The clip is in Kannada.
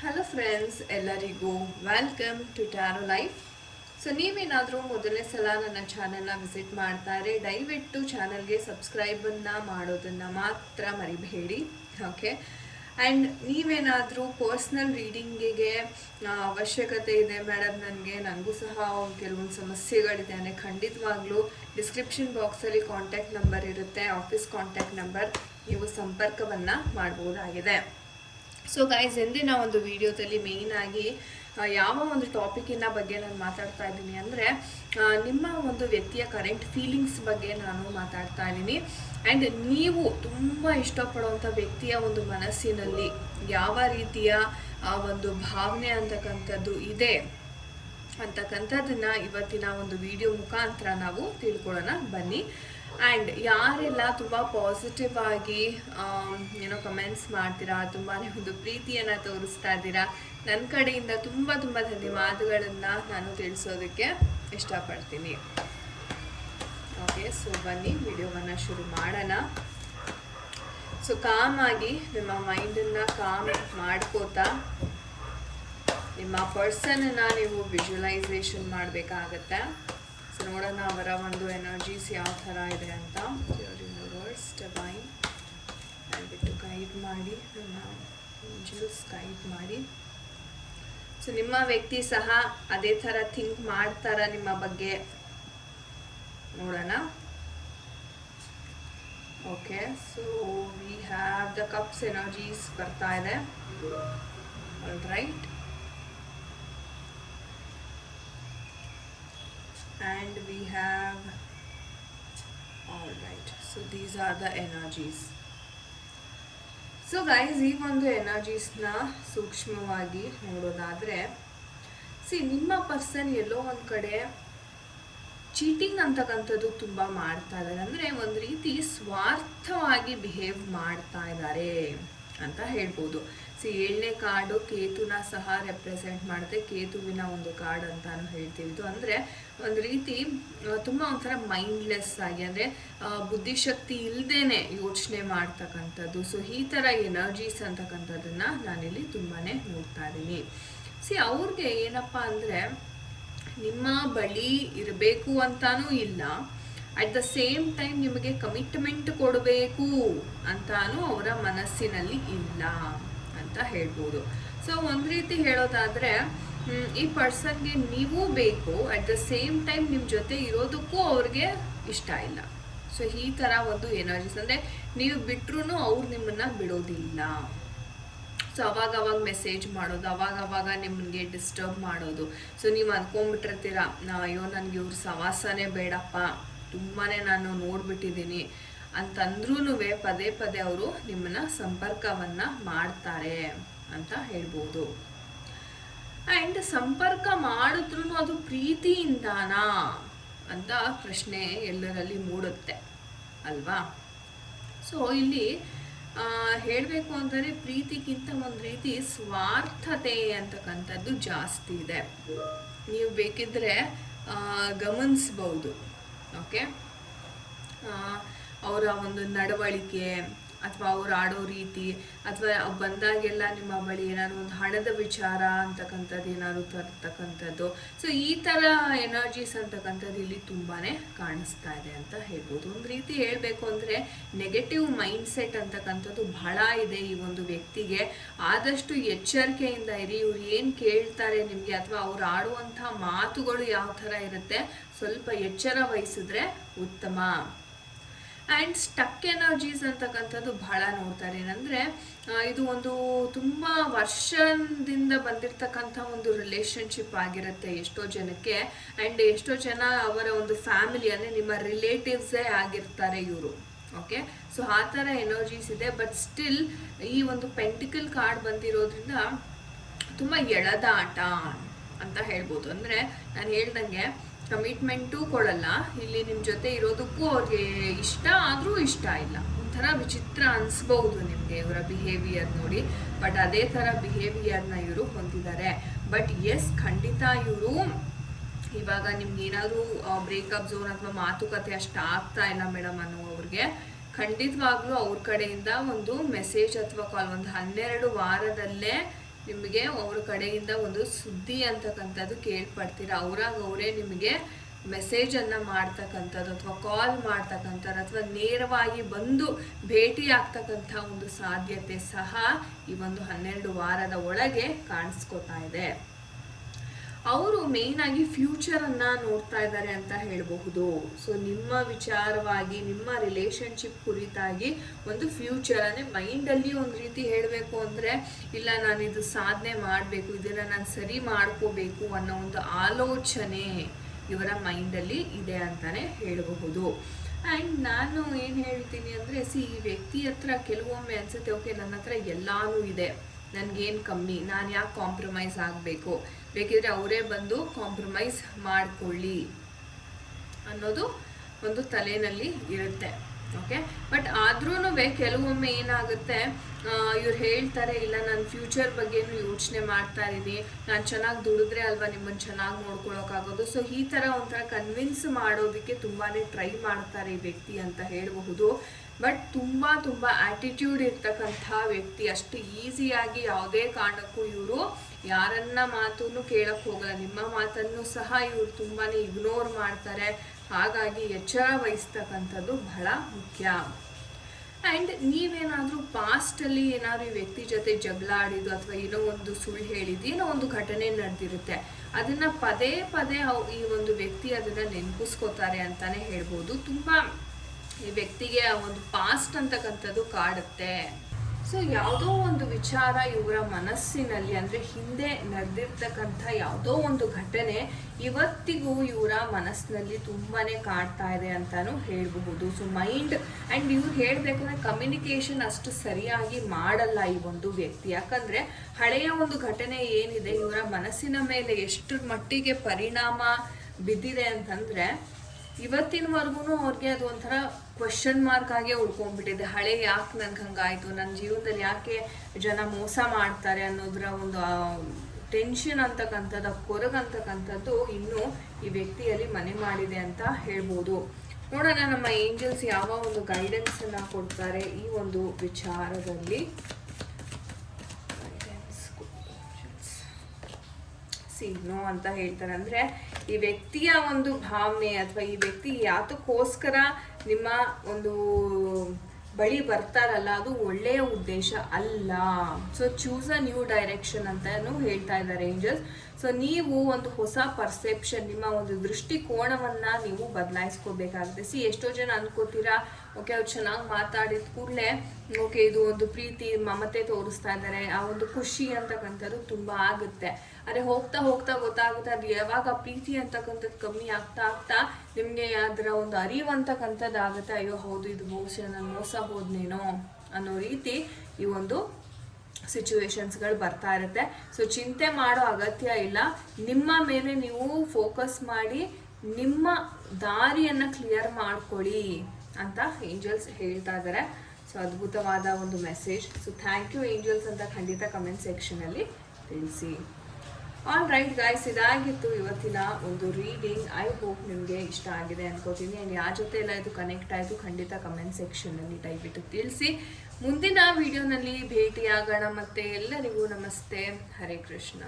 ಹಲೋ ಫ್ರೆಂಡ್ಸ್ ಎಲ್ಲರಿಗೂ welcome to tarot life so ನೀವೇನಾದರೂ ಮೊದಲನೇ ಸಲ ನನ್ನ ಚಾನಲ್ನ ವಿಸಿಟ್ ಮಾಡ್ತಾರೆ, ದಯವಿಟ್ಟು ಚಾನಲ್ಗೆ ಸಬ್ಸ್ಕ್ರೈಬನ್ನು ಮಾಡೋದನ್ನು ಮಾತ್ರ ಮರಿಬೇಡಿ ಓಕೆ ಆ್ಯಂಡ್ ನೀವೇನಾದರೂ ಪರ್ಸ್ನಲ್ ರೀಡಿಂಗಿಗೆ ಅವಶ್ಯಕತೆ ಇದೆ ಮೇಡಮ್ ನನಗೆ ನನಗೂ ಸಹ ಕೆಲವೊಂದು ಸಮಸ್ಯೆಗಳಿದೆ ಅಂದರೆ ಖಂಡಿತವಾಗ್ಲೂ ಡಿಸ್ಕ್ರಿಪ್ಷನ್ ಬಾಕ್ಸಲ್ಲಿ ಕಾಂಟ್ಯಾಕ್ಟ್ ನಂಬರ್ ಇರುತ್ತೆ ಆಫೀಸ್ ಕಾಂಟ್ಯಾಕ್ಟ್ ನಂಬರ್ ನೀವು ಸಂಪರ್ಕವನ್ನು ಮಾಡ್ಬೋದಾಗಿದೆ. ಸೊ ಗೈಸ್ ಎಂದಿನ ಒಂದು ವಿಡಿಯೋದಲ್ಲಿ ಮೇಯ್ನಾಗಿ ಯಾವ ಒಂದು ಟಾಪಿಕಿನ ಬಗ್ಗೆ ನಾನು ಮಾತಾಡ್ತಾ ಇದ್ದೀನಿ ಅಂದರೆ ನಿಮ್ಮ ಒಂದು ವ್ಯಕ್ತಿಯ ಕರೆಂಟ್ ಫೀಲಿಂಗ್ಸ್ ಬಗ್ಗೆ ನಾನು ಮಾತಾಡ್ತಾ ಇದ್ದೀನಿ. ಆ್ಯಂಡ್ ನೀವು ತುಂಬ ಇಷ್ಟಪಡುವಂಥ ವ್ಯಕ್ತಿಯ ಒಂದು ಮನಸ್ಸಿನಲ್ಲಿ ಯಾವ ರೀತಿಯ ಒಂದು ಭಾವನೆ ಅಂತಕ್ಕಂಥದ್ದು ಇದೆ? ಅಂತಕ್ಕಂಥದ್ದನ್ನ ಇವತ್ತಿನ ಒಂದು ವಿಡಿಯೋ ಮುಖಾಂತರ ನಾವು ತಿಳ್ಕೊಳ್ಳೋಣ. ಬನ್ನಿ. ಆ್ಯಂಡ್ ಯಾರೆಲ್ಲ ತುಂಬ ಪಾಸಿಟಿವ್ ಆಗಿ ಏನೋ ಕಮೆಂಟ್ಸ್ ಮಾಡ್ತೀರಾ ತುಂಬಾ ಒಂದು ಪ್ರೀತಿಯನ್ನು ತೋರಿಸ್ತಾ ಇದ್ದೀರಾ ನನ್ನ ಕಡೆಯಿಂದ ತುಂಬ ತುಂಬ ಧನ್ಯವಾದಗಳನ್ನು ನಾನು ತಿಳಿಸೋದಕ್ಕೆ ಇಷ್ಟಪಡ್ತೀನಿ. ಓಕೆ ಸೊ ಬನ್ನಿ ವಿಡಿಯೋವನ್ನು ಶುರು ಮಾಡೋಣ. ಸೊ ಕಾಮಾಗಿ ನಿಮ್ಮ ಮೈಂಡನ್ನು ಕಾಮ್ ಮಾಡ್ಕೋತಾ ನಿಮ್ಮ ಪರ್ಸನ್ನ ನೀವು ವಿಜುವಲೈಸೇಷನ್ ಮಾಡಬೇಕಾಗತ್ತೆ. ಸೊ ನೋಡೋಣ, ಅವರ ಒಂದು ಎನರ್ಜೀಸ್ ಯಾವ ಥರ ಇದೆ ಅಂತ. ಯೂನಿವರ್ಸ್ ಡಿವೈನ್ ದಯವಿಟ್ಟು ಗೈಡ್ ಮಾಡಿ ನನ್ನ ಏಂಜಲ್ಸ್ ಗೈಡ್ ಮಾಡಿ. ಸೊ ನಿಮ್ಮ ವ್ಯಕ್ತಿ ಸಹ ಅದೇ ಥರ ಥಿಂಕ್ ಮಾಡ್ತಾರ ನಿಮ್ಮ ಬಗ್ಗೆ? ನೋಡೋಣ. Okay so we have the cups energies ಬರ್ತಾ ಇದೆ. All right and we have, all right, so these are the energies. So guys ಈ ಒಂದು ಎನರ್ಜೀಸ್ನ ಸೂಕ್ಷ್ಮವಾಗಿ ನೋಡೋದಾದರೆ ಸಿ ನಿಮ್ಮ ಪರ್ಸನ್ ಎಲ್ಲೋ ಒಂದು ಕಡೆ ಚೀಟಿಂಗ್ ಅಂತಕ್ಕಂಥದ್ದು ತುಂಬ ಮಾಡ್ತಾ ಇದ್ದಾರೆ. ಅಂದರೆ ಒಂದು ರೀತಿ ಸ್ವಾರ್ಥವಾಗಿ ಬಿಹೇವ್ ಮಾಡ್ತಾ ಇದ್ದಾರೆ. ಅಂತ ಹೇಳ್ಬೋದು. ಸಿ ಏಳನೇ ಕಾರ್ಡು ಕೇತುನ ಸಹ ರೆಪ್ರೆಸೆಂಟ್ ಮಾಡುತ್ತೆ ಕೇತುವಿನ ಒಂದು ಕಾರ್ಡ್ ಅಂತಾನು ಹೇಳ್ತೀವಿ. ಇದು ಅಂದರೆ ಒಂದು ರೀತಿ ತುಂಬ ಒಂಥರ ಮೈಂಡ್ಲೆಸ್ ಆಗಿ ಅಂದರೆ ಬುದ್ಧಿಶಕ್ತಿ ಇಲ್ಲದೇನೆ ಯೋಚನೆ ಮಾಡ್ತಕ್ಕಂಥದ್ದು. ಸೊ ಈ ಥರ ಎನರ್ಜೀಸ್ ಅಂತಕ್ಕಂಥದ್ದನ್ನು ನಾನಿಲ್ಲಿ ತುಂಬಾ ನೋಡ್ತಾ ಇದ್ದೀನಿ. ಸಿ, ಅವ್ರಿಗೆ ಏನಪ್ಪ ಅಂದರೆ, ನಿಮ್ಮ ಬಳಿ ಇರಬೇಕು ಅಂತಾನೂ ಇಲ್ಲ. ಅಟ್ ದ ಸೇಮ್ ಟೈಮ್ ನಿಮಗೆ ಕಮಿಟ್ಮೆಂಟ್ ಕೊಡಬೇಕು ಅಂತಾನೂ ಅವರ ಮನಸ್ಸಿನಲ್ಲಿ ಇಲ್ಲ ಅಂತ ಹೇಳ್ಬೋದು. ಸೊ ಒಂದು ರೀತಿ ಹೇಳೋದಾದರೆ ಈ ಪರ್ಸನ್ಗೆ ನೀವು ಬೇಕು ಅಟ್ ದ ಸೇಮ್ ಟೈಮ್ ನಿಮ್ಮ ಜೊತೆ ಇರೋದಕ್ಕೂ ಅವ್ರಿಗೆ ಇಷ್ಟ ಇಲ್ಲ. ಸೊ ಈ ಥರ ಒಂದು ಎನರ್ಜಿಸ್ ಅಂದರೆ ನೀವು ಬಿಟ್ರೂ ಅವ್ರು ನಿಮ್ಮನ್ನು ಬಿಡೋದಿಲ್ಲ. ಸೊ ಅವಾಗ ಅವಾಗ ಮೆಸೇಜ್ ಮಾಡೋದು ಅವಾಗ ಅವಾಗ ನಿಮಗೆ ಡಿಸ್ಟರ್ಬ್ ಮಾಡೋದು. ಸೊ ನೀವು ಅಂದ್ಕೊಂಡ್ಬಿಟ್ಟಿರ್ತೀರ ಅಯ್ಯೋ, ನನಗೆ ಇವ್ರ ಸವಾಸನೇ ಬೇಡಪ್ಪ. ತುಂಬಾ ನಾನು ನೋಡ್ಬಿಟ್ಟಿದ್ದೀನಿ ಅಂತಂದ್ರೂ ಪದೇ ಪದೇ ಅವರು ನಿಮ್ಮನ್ನ ಸಂಪರ್ಕವನ್ನ ಮಾಡ್ತಾರೆ ಅಂತ ಹೇಳ್ಬೋದು. ಆ್ಯಂಡ್ ಸಂಪರ್ಕ ಮಾಡಿದ್ರು ಅದು ಪ್ರೀತಿಯಿಂದನಾ ಅಂತ ಪ್ರಶ್ನೆ ಎಲ್ಲರಲ್ಲಿ ಮೂಡುತ್ತೆ, ಅಲ್ವಾ? ಸೊ ಇಲ್ಲಿ ಹೇಳಬೇಕು ಅಂದರೆ ಪ್ರೀತಿಗಿಂತ ಒಂದು ರೀತಿ ಸ್ವಾರ್ಥತೆ ಅಂತಕ್ಕಂಥದ್ದು ಜಾಸ್ತಿ ಇದೆ. ನೀವು ಬೇಕಿದ್ರೆ ಗಮನಿಸ್ಬೋದು. ಓಕೆ ಅವರ ಒಂದು ನಡವಳಿಕೆ ಅಥವಾ ಅವ್ರು ಆಡೋ ರೀತಿ ಅಥವಾ ಬಂದಾಗೆಲ್ಲ ನಿಮ್ಮ ಬಳಿ ಏನಾದ್ರು ಒಂದು ಹಣದ ವಿಚಾರ ಅಂತಕ್ಕಂಥದ್ದು ಏನಾದ್ರು ತರ್ತಕ್ಕಂಥದ್ದು. ಸೊ ಈ ಥರ ಎನರ್ಜೀಸ್ ಅಂತಕ್ಕಂಥದ್ದು ಇಲ್ಲಿ ತುಂಬಾನೇ ಕಾಣಿಸ್ತಾ ಇದೆ ಅಂತ ಹೇಳ್ಬೋದು. ಒಂದು ರೀತಿ ಹೇಳಬೇಕು ಅಂದರೆ ನೆಗೆಟಿವ್ ಮೈಂಡ್ ಸೆಟ್ ಅಂತಕ್ಕಂಥದ್ದು ಬಹಳ ಇದೆ ಈ ಒಂದು ವ್ಯಕ್ತಿಗೆ. ಆದಷ್ಟು ಎಚ್ಚರಿಕೆಯಿಂದ ಇರಿ. ಇವ್ರು ಏನು ಕೇಳ್ತಾರೆ ನಿಮಗೆ ಅಥವಾ ಅವ್ರು ಆಡುವಂಥ ಮಾತುಗಳು ಯಾವ ಥರ ಇರುತ್ತೆ ಸ್ವಲ್ಪ ಎಚ್ಚರ ವಹಿಸಿದ್ರೆ ಉತ್ತಮ. ಆ್ಯಂಡ್ ಸ್ಟಕ್ ಎನರ್ಜೀಸ್ ಅಂತಕ್ಕಂಥದ್ದು ಬಹಳ ನೋಡ್ತಾರೆ. ಏನಂದರೆ ಇದು ಒಂದು ತುಂಬ ವರ್ಷದಿಂದ ಬಂದಿರತಕ್ಕಂಥ ಒಂದು ರಿಲೇಷನ್ಶಿಪ್ ಆಗಿರುತ್ತೆ ಎಷ್ಟೋ ಜನಕ್ಕೆ. ಆ್ಯಂಡ್ ಎಷ್ಟೋ ಜನ ಅವರ ಒಂದು ಫ್ಯಾಮಿಲಿ ಅಂದರೆ ನಿಮ್ಮ ರಿಲೇಟಿವ್ಸೇ ಆಗಿರ್ತಾರೆ ಇವರು. ಓಕೆ ಸೊ ಆ ಥರ ಎನರ್ಜೀಸ್ ಇದೆ. ಬಟ್ ಸ್ಟಿಲ್ ಈ ಒಂದು ಪೆಂಟಿಕಲ್ ಕಾರ್ಡ್ ಬಂದಿರೋದ್ರಿಂದ ತುಂಬ ಎಳೆದಾಟ ಅಂತ ಹೇಳ್ಬೋದು. ಅಂದರೆ, ನಾನು ಹೇಳ್ದಂಗೆ ಕಮಿಟ್ಮೆಂಟು ಕೊಡಲ್ಲ. ಇಲ್ಲಿ ನಿಮ್ಮ ಜೊತೆ ಇರೋದಕ್ಕೂ ಅವ್ರಿಗೆ ಇಷ್ಟ ಆದರೂ ಇಷ್ಟ ಇಲ್ಲ. ಒಂಥರ ವಿಚಿತ್ರ ಅನಿಸ್ಬಹುದು ನಿಮಗೆ ಇವರ ಬಿಹೇವಿಯರ್ ನೋಡಿ. ಬಟ್ ಅದೇ ಥರ ಬಿಹೇವಿಯರ್ನ ಇವರು ಹೊಂದಿದ್ದಾರೆ. ಬಟ್ ಎಸ್ ಖಂಡಿತ ಇವರು ಇವಾಗ ನಿಮ್ಗೆ ಏನಾದರೂ ಬ್ರೇಕಪ್ ಝೋನ್ ಅಥವಾ ಮಾತುಕತೆ ಅಷ್ಟು ಆಗ್ತಾ ಇಲ್ಲ ಮೇಡಮ್ ಅನ್ನೋವ್ರಿಗೆ ಖಂಡಿತವಾಗ್ಲೂ ಅವ್ರ ಕಡೆಯಿಂದ ಒಂದು ಮೆಸೇಜ್ ಅಥವಾ ಕಾಲ್ ಒಂದು ಹನ್ನೆರಡು ವಾರದಲ್ಲೇ ನಿಮಗೆ ಅವ್ರ ಕಡೆಯಿಂದ ಒಂದು ಸುದ್ದಿ ಅಂತಕ್ಕಂಥದ್ದು ಕೇಳ್ಪಡ್ತೀರ? ಅವರಾಗ ಅವರೇ ನಿಮಗೆ ಮೆಸೇಜನ್ನು ಮಾಡ್ತಕ್ಕಂಥದ್ದು ಅಥವಾ ಕಾಲ್ ಮಾಡ್ತಕ್ಕಂಥದ್ದು ಅಥವಾ ನೇರವಾಗಿ ಬಂದು ಭೇಟಿ ಆಗ್ತಕ್ಕಂಥ ಒಂದು ಸಾಧ್ಯತೆ ಸಹ ಈ ಒಂದು ಹನ್ನೆರಡು ವಾರದ ಒಳಗೆ ಕಾಣಿಸ್ಕೊತಾ ಇದೆ. ಅವರು ಮೇನ್ ಆಗಿ ಫ್ಯೂಚರ್ ಅನ್ನ ನೋಡ್ತಾ ಇದ್ದಾರೆ ಅಂತ ಹೇಳಬಹುದು. ಸೊ ನಿಮ್ಮ ವಿಚಾರವಾಗಿ, ನಿಮ್ಮ ರಿಲೇಶನ್ಶಿಪ್ ಕುರಿತಾಗಿ ಒಂದು ಫ್ಯೂಚರ್ ಅಂದರೆ ಮೈಂಡ್ ಅಲ್ಲಿ ಒಂದು ರೀತಿ ಹೇಳಬೇಕು ಅಂದ್ರೆ, ಇಲ್ಲ ನಾನು ಇದು ಸಾಧನೆ ಮಾಡಬೇಕು, ಇದನ್ನ ನಾನು ಸರಿ ಮಾಡ್ಕೋಬೇಕು ಅನ್ನೋ ಒಂದು ಆಲೋಚನೆ ಇವರ ಮೈಂಡಲ್ಲಿ ಇದೆ ಅಂತಾನೆ ಹೇಳಬಹುದು. ಆ್ಯಂಡ್ ನಾನು ಏನು ಹೇಳ್ತೀನಿ ಅಂದರೆ ಸಿ ಈ ವ್ಯಕ್ತಿ ಹತ್ರ ಕೆಲವೊಮ್ಮೆ ಅನ್ಸುತ್ತೆ ಓಕೆ ನನ್ನ ಹತ್ರ ಎಲ್ಲಾನು ಇದೆ. ನನಗೇನು ಕಮ್ಮಿ, ನಾನು ಯಾಕೆ ಕಾಂಪ್ರಮೈಸ್ ಆಗಬೇಕು? ಬೇಕಿದ್ರೆ ಅವರೇ ಬಂದು ಕಾಂಪ್ರಮೈಸ್ ಮಾಡ್ಕೊಳ್ಳಿ ಅನ್ನೋದು ಒಂದು ತಲೆಯಲ್ಲಿ ಇರುತ್ತೆ ಓಕೆ ಬಟ್ ಆದ್ರೂ ಕೆಲವೊಮ್ಮೆ ಏನಾಗುತ್ತೆ ಇವ್ರು ಹೇಳ್ತಾರೆ, ಇಲ್ಲ, ನಾನು ಫ್ಯೂಚರ್ ಬಗ್ಗೆನೂ ಯೋಚನೆ ಮಾಡ್ತಾ ಇದ್ದೀನಿ, ನಾನು ಚೆನ್ನಾಗಿ ದುಡಿದ್ರೆ ಅಲ್ವಾ ನಿಮ್ಮನ್ನು ಚೆನ್ನಾಗಿ ನೋಡ್ಕೊಳ್ಳೋಕ್ಕಾಗೋದು ಸೊ ಈ ಥರ ಒಂಥರ ಕನ್ವಿನ್ಸ್ ಮಾಡೋದಕ್ಕೆ ತುಂಬಾ ಟ್ರೈ ಮಾಡ್ತಾರೆ ಈ ವ್ಯಕ್ತಿ ಅಂತ ಹೇಳಬಹುದು. ಬಟ್ ತುಂಬ ತುಂಬ ಆ್ಯಟಿಟ್ಯೂಡ್ ಇರ್ತಕ್ಕಂಥ ವ್ಯಕ್ತಿ, ಅಷ್ಟು ಈಸಿಯಾಗಿ ಯಾವುದೇ ಕಾರಣಕ್ಕೂ ಇವರು ಯಾರನ್ನ ಮಾತನ್ನು ಕೇಳಕ್ಕೆ ಹೋಗಲ್ಲ. ನಿಮ್ಮ ಮಾತನ್ನು ಸಹ ಇವರು ತುಂಬಾ ಇಗ್ನೋರ್ ಮಾಡ್ತಾರೆ. ಹಾಗಾಗಿ ಎಚ್ಚರ ವಹಿಸ್ತಕ್ಕಂಥದ್ದು ಬಹಳ ಮುಖ್ಯ. ಆ್ಯಂಡ್ ನೀವೇನಾದರೂ ಪಾಸ್ಟಲ್ಲಿ ಏನಾದರೂ ಈ ವ್ಯಕ್ತಿ ಜೊತೆ ಜಗಳ ಆಡಿದ್ದು ಅಥವಾ ಏನೋ ಒಂದು ಸುಳ್ಳು ಹೇಳಿದ್ದು, ಏನೋ ಒಂದು ಘಟನೆ ನಡೆದಿರುತ್ತೆ, ಅದನ್ನ ಪದೇ ಪದೇ ಈ ಒಂದು ವ್ಯಕ್ತಿ ಅದನ್ನ ನೆನಪಿಸ್ಕೋತಾರೆ ಅಂತಾನೆ ಹೇಳ್ಬೋದು. ತುಂಬ ಈ ವ್ಯಕ್ತಿಗೆ ಒಂದು ಪಾಸ್ಟ್ ಅಂತಕ್ಕಂಥದ್ದು ಕಾಡುತ್ತೆ. ಸೊ ಯಾವುದೋ ಒಂದು ವಿಚಾರ ಇವರ ಮನಸ್ಸಿನಲ್ಲಿ ಅಂದರೆ ಹಿಂದೆ ನಡೆದಿರ್ತಕ್ಕಂಥ ಯಾವುದೋ ಒಂದು ಘಟನೆ ಇವತ್ತಿಗೂ ಇವರ ಮನಸ್ಸಿನಲ್ಲಿ ತುಂಬಾ ಕಾಡ್ತಾ ಇದೆ ಅಂತಲೂ ಹೇಳಬಹುದು. ಸೊ ಮೈಂಡ್ ಆ್ಯಂಡ್ ಇವ್ರು ಹೇಳಬೇಕು ಅಂದರೆ ಕಮ್ಯುನಿಕೇಶನ್ ಅಷ್ಟು ಸರಿಯಾಗಿ ಮಾಡಲ್ಲ ಈ ಒಂದು ವ್ಯಕ್ತಿ. ಯಾಕಂದರೆ ಹಳೆಯ ಒಂದು ಘಟನೆ ಏನಿದೆ, ಇವರ ಮನಸ್ಸಿನ ಮೇಲೆ ಎಷ್ಟು ಮಟ್ಟಿಗೆ ಪರಿಣಾಮ ಬಿದ್ದಿದೆ ಅಂತಂದ್ರೆ ಇವತ್ತಿನವರೆಗೂ ಅವ್ರಿಗೆ ಅದು ಒಂಥರ ಕ್ವಶನ್ ಮಾರ್ಕ್ ಆಗೇ ಉಳ್ಕೊಂಡ್ಬಿಟ್ಟಿದೆ. ಹಳೆ ಯಾಕೆ ನನ್ಗೆ ಹಂಗಾಯ್ತು? ನನ್ನ ಜೀವನದಲ್ಲಿ ಯಾಕೆ ಜನ ಮೋಸ ಮಾಡ್ತಾರೆ ಅನ್ನೋದ್ರ ಒಂದು ಟೆನ್ಷನ್ ಅಂತಕ್ಕಂಥದ್ದು ಕೊರಗಂತಕ್ಕಂಥದ್ದು ಇನ್ನೂ ಈ ವ್ಯಕ್ತಿಯಲ್ಲಿ ಮನೆ ಮಾಡಿದೆ ಅಂತ ಹೇಳ್ಬೋದು. ನೋಡೋಣ ನಮ್ಮ ಏಂಜಲ್ಸ್ ಯಾವ ಒಂದು ಗೈಡೆನ್ಸ್ ಅನ್ನ ಕೊಡ್ತಾರೆ ಈ ಒಂದು ವಿಚಾರದಲ್ಲಿ. ಸಿಗ್ನೋ ಅಂತ ಹೇಳ್ತಾರೆ ಅಂದ್ರೆ ಈ ವ್ಯಕ್ತಿಯ ಒಂದು ಭಾವನೆ ಅಥವಾ ಈ ವ್ಯಕ್ತಿ ಯಾತಕ್ಕೋಸ್ಕರ ನಿಮ್ಮ ಒಂದು ಬಳಿ ಬರ್ತಾರಲ್ಲ, ಅದು ಒಳ್ಳೆಯ ಉದ್ದೇಶ ಅಲ್ಲ. So choose a new direction ಅಂತಾನು ಹೇಳ್ತಾ ಇದ್ದಾರೆ ಏಂಜಲ್ಸ್ ಸೊ ನೀವು ಒಂದು ಹೊಸ ಪರ್ಸೆಪ್ಷನ್ ನಿಮ್ಮ ಒಂದು ದೃಷ್ಟಿಕೋನವನ್ನ ನೀವು ಬದಲಾಯಿಸ್ಕೋಬೇಕಾಗುತ್ತೆ. ಸಿ ಎಷ್ಟೋ ಜನ ಅನ್ಕೋತೀರಾ ಓಕೆ, ಅವ್ರು ಚೆನ್ನಾಗಿ ಮಾತಾಡಿದ ಕೂಡಲೇ, ಓಕೆ, ಇದು ಒಂದು ಪ್ರೀತಿ ಮಮತೆ ತೋರಿಸ್ತಾ ಇದ್ದಾರೆ, ಆ ಒಂದು ಖುಷಿ ಅಂತಕ್ಕಂಥದ್ದು ತುಂಬ ಆಗುತ್ತೆ. ಆದರೆ ಹೋಗ್ತಾ ಹೋಗ್ತಾ ಗೊತ್ತಾಗುತ್ತೆ, ಅದು ಯಾವಾಗ ಪ್ರೀತಿ ಅಂತಕ್ಕಂಥದ್ದು ಕಮ್ಮಿ ಆಗ್ತಾ ಆಗ್ತಾ ನಿಮಗೆ ಅದರ ಒಂದು ಅರಿವು ಅಂತಕ್ಕಂಥದ್ದು ಆಗುತ್ತೆ, ಅಯ್ಯೋ, ಹೌದು, ಇದು ಬಹುಶಃ ನಾನು ಮೋಸ ಹೋದ್ನೇನೋ ಅನ್ನೋ ರೀತಿ ಈ ಒಂದು ಸಿಚುವೇಶನ್ಸ್ಗಳು ಬರ್ತಾ ಇರುತ್ತೆ. ಸೊ ಚಿಂತೆ ಮಾಡೋ ಅಗತ್ಯ ಇಲ್ಲ. ನಿಮ್ಮ ಮೇಲೆ ನೀವು ಫೋಕಸ್ ಮಾಡಿ, ನಿಮ್ಮ ದಾರಿಯನ್ನು ಕ್ಲಿಯರ್ ಮಾಡ್ಕೊಳ್ಳಿ. ಅಂತ ಏಂಜಲ್ಸ್ ಹೇಳ್ತಾ ಇದ್ದಾರೆ ಸೊ ಅದ್ಭುತವಾದ ಒಂದು message so thank you angels ಅಂತ ಖಂಡಿತ ಕಮೆಂಟ್ ಸೆಕ್ಷನಲ್ಲಿ ತಿಳಿಸಿ. ಆಲ್ ರೈಟ್ ಗಾಯ್ಸ್ ಇದಾಗಿತ್ತು ಇವತ್ತಿನ ಒಂದು ರೀಡಿಂಗ್ ಐ ಹೋಪ್ ನಿಮಗೆ ಇಷ್ಟ ಆಗಿದೆ ಅನ್ಕೋತೀನಿ. ಆ್ಯಂಡ್ ಯಾರ ಜೊತೆ ಎಲ್ಲ ಇದು ಕನೆಕ್ಟ್ ಆಯಿತು, ಖಂಡಿತ ಕಮೆಂಟ್ ಸೆಕ್ಷನಲ್ಲಿ ದಯವಿಟ್ಟು ತಿಳಿಸಿ. ಮುಂದಿನ ವಿಡಿಯೋನಲ್ಲಿ ಭೇಟಿಯಾಗೋಣ ಮತ್ತೆ. ಎಲ್ಲರಿಗೂ ನಮಸ್ತೆ. ಹರೇ ಕೃಷ್ಣ.